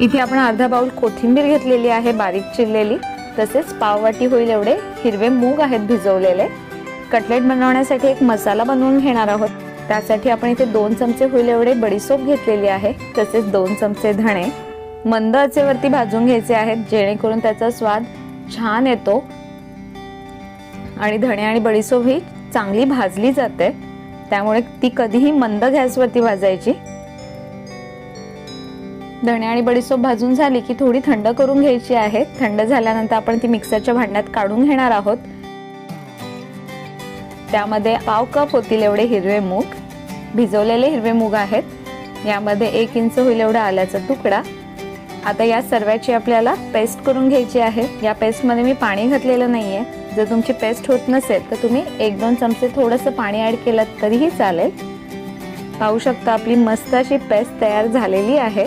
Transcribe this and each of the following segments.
इथे आपण अर्धा बाउल कोथिंबीर घेतलेली आहे बारीक चिरलेली. तसेच पाववाटी होईल एवढे. हिरवे मूग आहेत भिजवलेले. कटलेट बनवण्यासाठी एक मसाला बनवून घेणार आहोत. त्यासाठी आपण इथे दोन चमचे होईल एवढे बडीसोप घेतलेली आहे. तसेच दोन चमचे धणे. मंद आचेवरती भाजून घ्यायचे आहेत जेणेकरून त्याचा स्वाद छान येतो. आणि धणे आणि बडीसोप ही चांगली भाजली जाते. त्यामुळे ती कधीही मंद गॅसवरती भाजायची. धणे आणि बडीसोप भाजून झाली की थोडी थंड करून घ्यायची आहे. थंड झाल्यानंतर आपण ती मिक्सरच्या भांड्यात काढून घेणार आहोत. त्यामध्ये पाव कप होतील एवढे हिरवे मूग. भिजवलेले हिरवे मूग आहेत. यामध्ये एक इंच होईल एवढा आल्याचा तुकडा. आता या सर्वाची आपल्याला पेस्ट करून घ्यायची आहे. या पेस्टमध्ये मी पाणी घातलेलं नाही आहे जर तुमची पेस्ट होत नसेल तर तुम्ही एक दोन चमचे थोडंसं पाणी ॲड केलं तरीही चालेल. पाहू शकता आपली मस्त अशी पेस्ट तयार झालेली आहे.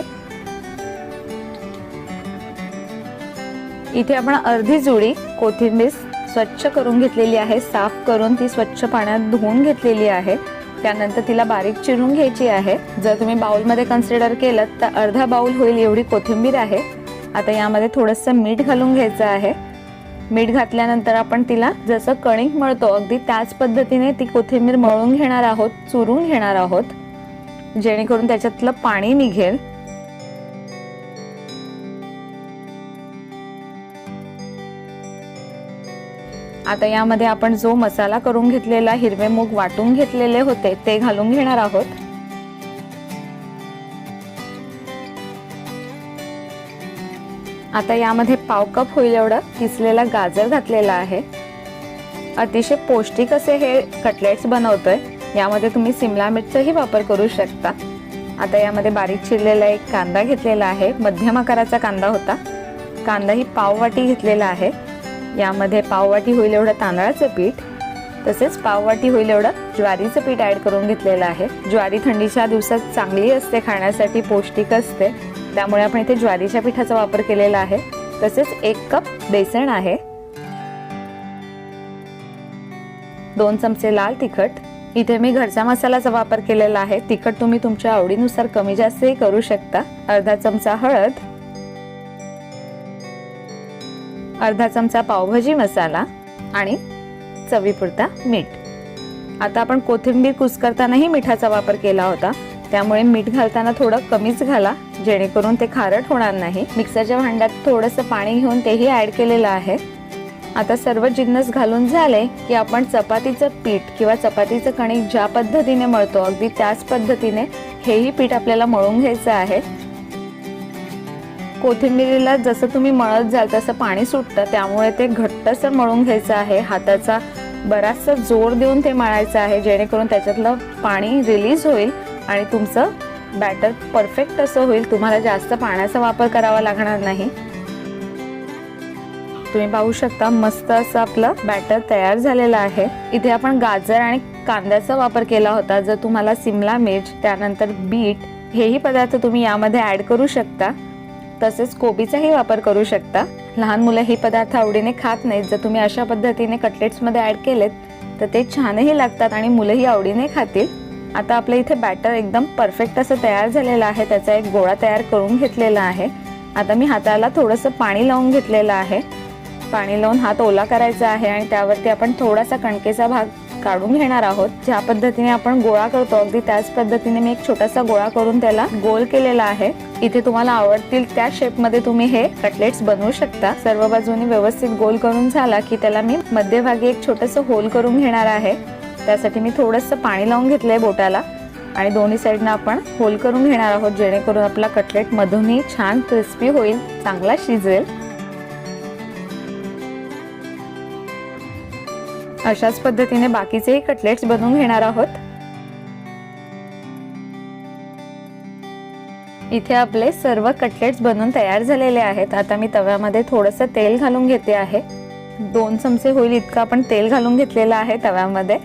इथे आपण अर्धी जुडी कोथिंबीर स्वच्छ करून घेतलेली आहे साफ करून ती स्वच्छ पाण्यात धुवून घेतलेली आहे. त्यानंतर तिला बारीक चिरून घ्यायची आहे. जर तुम्ही बाउलमध्ये कन्सिडर केलं तर अर्धा बाउल होईल एवढी कोथिंबीर आहे. आता यामध्ये थोडंसं मीठ घालून घ्यायचं आहे. मीठ घातल्यानंतर आपण तिला जसं कणिक मळतो अगदी त्याच पद्धतीने ती कोथिंबीर मळून घेणार आहोत चुरून घेणार आहोत. जेणेकरून त्याच्यातलं पाणी निघेल. आता यामध्ये आपण जो मसाला करून घेतलेला हिरवे मूग वाटून घेतलेले होते ते घालून घेणार आहोत. आता यामध्ये पाव कप होईल एवढं किसलेला गाजर घातलेला आहे. अतिशय पौष्टिक असे हे कटलेट्स बनवतोय यामध्ये तुम्ही सिमला मिरचचाही वापर करू शकता. आता यामध्ये बारीक चिरलेला एक कांदा घेतलेला आहे मध्यम आकाराचा कांदा होता. कांदा ही पाववाटी घेतलेला आहे. यामध्ये पाववाटी होईल एवढं तांदळाचं पीठ तसेच पाववाटी होईल एवढं ज्वारीचं पीठ ॲड करून घेतलेलं आहे. ज्वारी थंडीच्या दिवसात चांगली असते खाण्यासाठी पौष्टिक असते. त्यामुळे आपण इथे ज्वारीच्या पिठाचा वापर केलेला आहे. तसेच एक कप बेसन आहे. दोन चमचे लाल तिखट. इथे मी घरच्या मसाल्याचा वापर केलेला आहे. तिखट तुम्ही तुमच्या आवडीनुसार कमी जास्तही करू शकता. अर्धा चमचा हळद. अर्धा चमचा पावभाजी मसाला आणि चवीपुरता मीठ. आता आपण कोथिंबीर कुस्करतानाही मिठाचा वापर केला होता. त्यामुळे मीठ घालताना थोडं कमीच घाला जेणेकरून ते खारट होणार नाही. मिक्सरच्या भांड्यात थोडंसं पाणी घेऊन तेही ॲड केलेलं आहे. आता सर्व जिन्नस घालून झाले की आपण चपातीचं पीठ किंवा चपातीचं कणिक ज्या पद्धतीने मळतो अगदी त्याच पद्धतीने हेही पीठ आपल्याला मळून घ्यायचं आहे. कोथिंबिरीला जसं तुम्ही मळत जाल तसं पाणी सुटतं. त्यामुळे ते घट्टसर मळून घ्यायचं आहे. हाताचा बराचसा जोर देऊन ते मळायचं आहे जेणेकरून त्याच्यातलं पाणी रिलीज होईल आणि तुमचं बॅटर परफेक्ट असं होईल. तुम्हाला जास्त पाण्याचा वापर करावा लागणार नाही. तुम्ही पाहू शकता मस्त असं आपलं बॅटर तयार झालेलं आहे. इथे आपण गाजर आणि कांद्याचा वापर केला होता. जर तुम्हाला सिमला मिर्च त्यानंतर बीट हेही पदार्थ तुम्ही यामध्ये ॲड करू शकता. तसेच कोबीचाही वापर करू शकता. लहान मुलं हे पदार्थ आवडीने खात नाहीत. जर तुम्ही अशा पद्धतीने कटलेट्समध्ये ॲड केलेत तर ते छानही लागतात आणि मुलंही आवडीने खातील. आता आपल्या इथे बॅटर एकदम परफेक्ट असं तयार झालेलं आहे. त्याचा एक गोळा तयार करून घेतलेला आहे. आता मी हाताला थोडंसं पाणी लावून घेतलेलं आहे. पाणी लावून हात ओला करायचा आहे आणि त्यावरती आपण थोडासा कणकेचा भाग काढून घेणार आहोत. ज्या पद्धतीने आपण गोळा करतो अगदी त्याच पद्धतीने मी एक छोटासा गोळा करून त्याला गोल केलेला आहे. इथे तुम्हाला आवडतील त्या शेपमध्ये तुम्ही हे कटलेट्स बनवू शकता. सर्व बाजूनी व्यवस्थित गोल करून झाला की त्याला मी मध्यभागी एक छोटस होल करून घेणार आहे. त्यासाठी मी थोडंसं पाणी लावून घेतलंय बोटाला. आणि दोन्ही साईडनं आपण होल करून घेणार आहोत जेणेकरून आपला कटलेट मधूनही छान क्रिस्पी होईल चांगला शिजेल. अशाच पद्धतीने बाकीचेही कटलेट्स बनवून घेणार आहोत. इथे आपले सर्व कटलेट्स बनवून तयार झालेले आहेत. आता मी तव्यामध्ये थोडंसं तेल घालून घेते आहे. दोन चमचे होईल इतकं आपण तेल घालून घेतलेलं आहे तव्यामध्ये.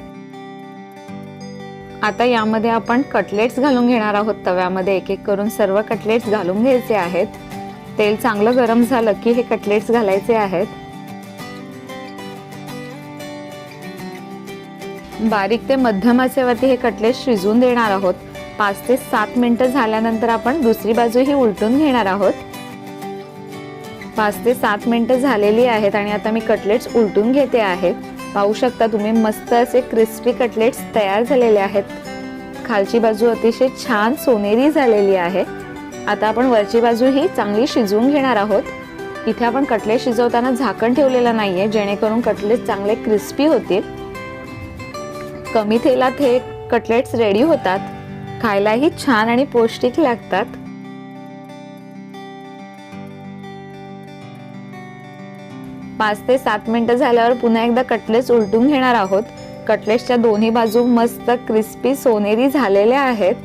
आता यामध्ये आपण कटलेट्स घालून घेणार आहोत तव्यामध्ये. एक एक करून सर्व कटलेट्स घालून घ्यायचे आहेत. तेल चांगलं गरम झालं की हे कटलेट्स घालायचे आहेत. बारीक ते मध्यम आचेवरती हे कटलेट शिजवून देणार आहोत. पाच ते सात मिनटं झाल्यानंतर आपण दुसरी बाजूही उलटून घेणार आहोत. पाच ते सात मिनटं झालेली आहेत आणि आता मी कटलेट्स उलटून घेते आहे. पाहू शकता तुम्ही मस्त असे क्रिस्पी कटलेट्स तयार झालेले आहेत. खालची बाजू अतिशय छान सोनेरी झालेली आहे. आता आपण वरची बाजू ही चांगली शिजवून घेणार आहोत. इथे आपण कटलेट शिजवताना झाकण ठेवलेलं नाही आहे जेणेकरून कटलेट चांगले क्रिस्पी होतील. कमी तेलात हे कटलेट्स रेडी होतात. खायलाही छान आणि पौष्टिक लागतात. पाच ते सात मिनिटं झाल्यावर पुन्हा एकदा कटलेट्स उलटून घेणार आहोत. कटलेट्सच्या दोन्ही बाजू मस्त क्रिस्पी सोनेरी झालेल्या आहेत.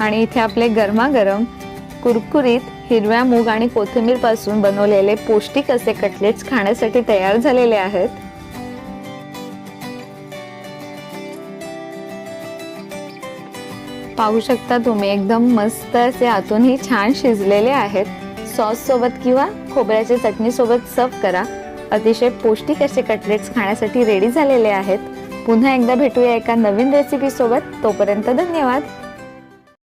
आणि इथे आपले गरमागरम कुरकुरीत हिरव्या मूग आणि कोथिंबीरपासून बनवलेले पौष्टिक असे कटलेट्स खाण्यासाठी तयार झालेले आहेत. पाहू शकता तुम्ही एकदम मस्त असे आतूनही छान शिजलेले आहेत. सॉस सोबत किंवा खोबऱ्याच्या चटणी सोबत सर्व करा. अतिशय पौष्टिक असे कटलेट्स खाण्यासाठी रेडी झालेले आहेत. पुन्हा एकदा भेटूया एका नवीन रेसिपी सोबत. तोपर्यंत धन्यवाद.